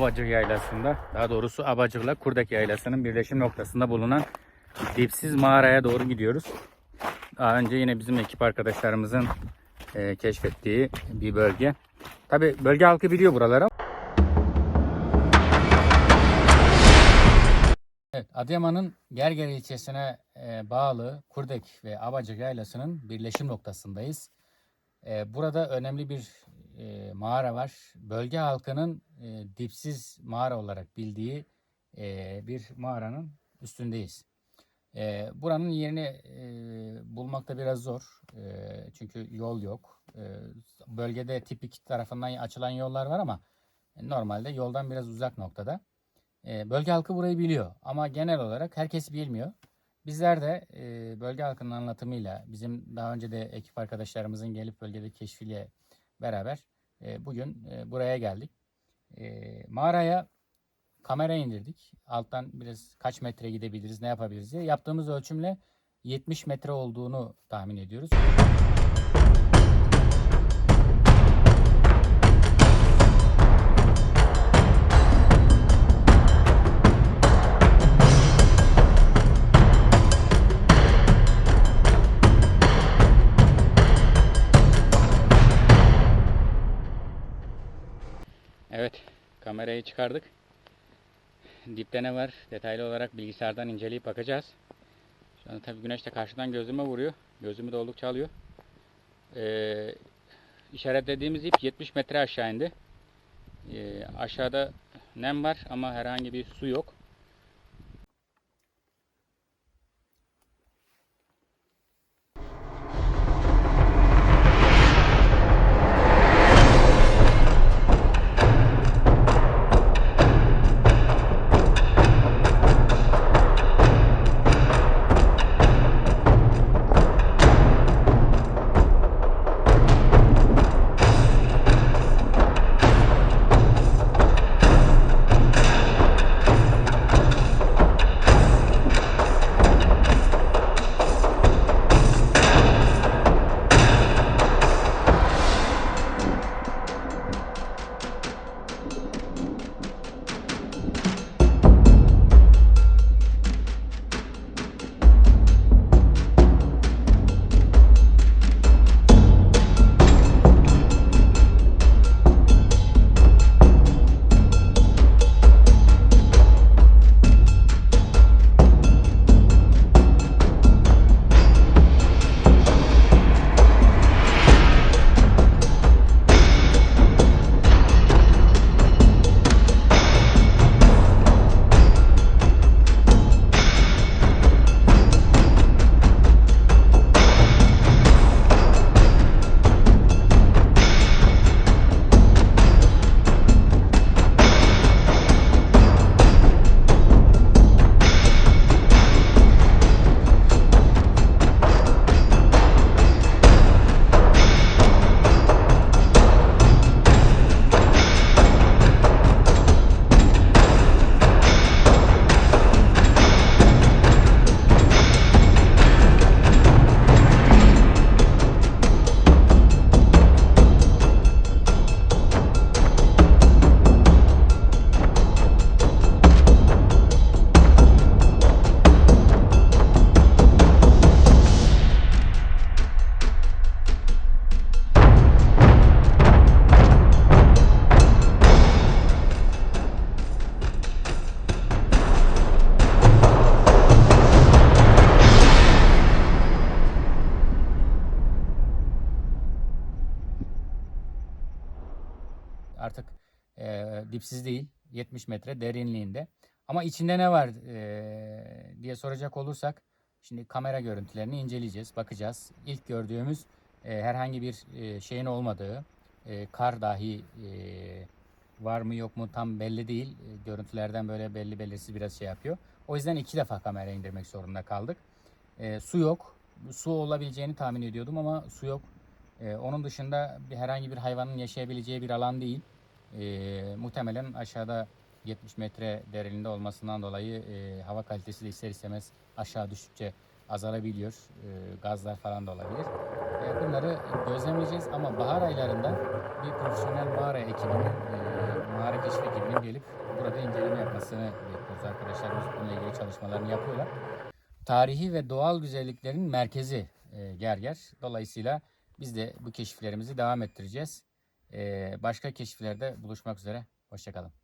Abacık Yaylası'nda, daha doğrusu Abacık'la Kurdek Yaylası'nın birleşim noktasında bulunan dipsiz mağaraya doğru gidiyoruz. Daha önce yine bizim ekip arkadaşlarımızın e, keşfettiği bir bölge. Tabi bölge halkı biliyor buraları. Evet, Adıyaman'ın Gerger ilçesine e, bağlı Kurdek ve Abacık Yaylası'nın birleşim noktasındayız. E, burada önemli bir e, mağara var. Bölge halkının e, dipsiz mağara olarak bildiği e, bir mağaranın üstündeyiz. E, buranın yerini e, bulmakta biraz zor. E, çünkü yol yok. E, bölgede tipik tarafından açılan yollar var ama normalde yoldan biraz uzak noktada. E, bölge halkı burayı biliyor ama genel olarak herkes bilmiyor. Bizler de e, bölge halkının anlatımıyla bizim daha önce de ekip arkadaşlarımızın gelip bölgede keşfiyle beraber e, bugün e, buraya geldik. E, mağaraya kamera indirdik. Alttan biraz kaç metre gidebiliriz, ne yapabiliriz diye. Yaptığımız ölçümle 70 metre olduğunu tahmin ediyoruz. Kamerayı çıkardık. Dipte ne var detaylı olarak bilgisayardan inceleyip bakacağız. Şu anda tabii güneş de karşıdan gözüme vuruyor. Gözümü de oldukça alıyor. Ee, işaretlediğimiz ip 70 metre aşağı indi. Ee, aşağıda nem var ama herhangi bir su yok. Artık e, dipsiz değil, 70 metre derinliğinde. Ama içinde ne var e, diye soracak olursak, şimdi kamera görüntülerini inceleyeceğiz, bakacağız. İlk gördüğümüz e, herhangi bir e, şeyin olmadığı, e, kar dahi e, var mı yok mu tam belli değil. E, görüntülerden böyle belli belirsiz biraz şey yapıyor. O yüzden iki defa kamera indirmek zorunda kaldık. E, su yok. Su olabileceğini tahmin ediyordum ama su yok. Ee, onun dışında bir herhangi bir hayvanın yaşayabileceği bir alan değil. Ee, muhtemelen aşağıda 70 metre derinliğinde olmasından dolayı e, hava kalitesi de ister istemez aşağı düştükçe azalabiliyor. Ee, gazlar falan da olabilir. Ee, bunları gözlemleyeceğiz ama bahar aylarında bir profesyonel mağara ekibinin e, mağara keşif ekibinin gelip burada inceleme yapmasını bekliyoruz. Arkadaşlarımız bununla ilgili çalışmalarını yapıyorlar. Tarihi ve doğal güzelliklerin merkezi e, Gerger. Dolayısıyla biz de bu keşiflerimizi devam ettireceğiz. E, başka keşiflerde buluşmak üzere. Hoşçakalın.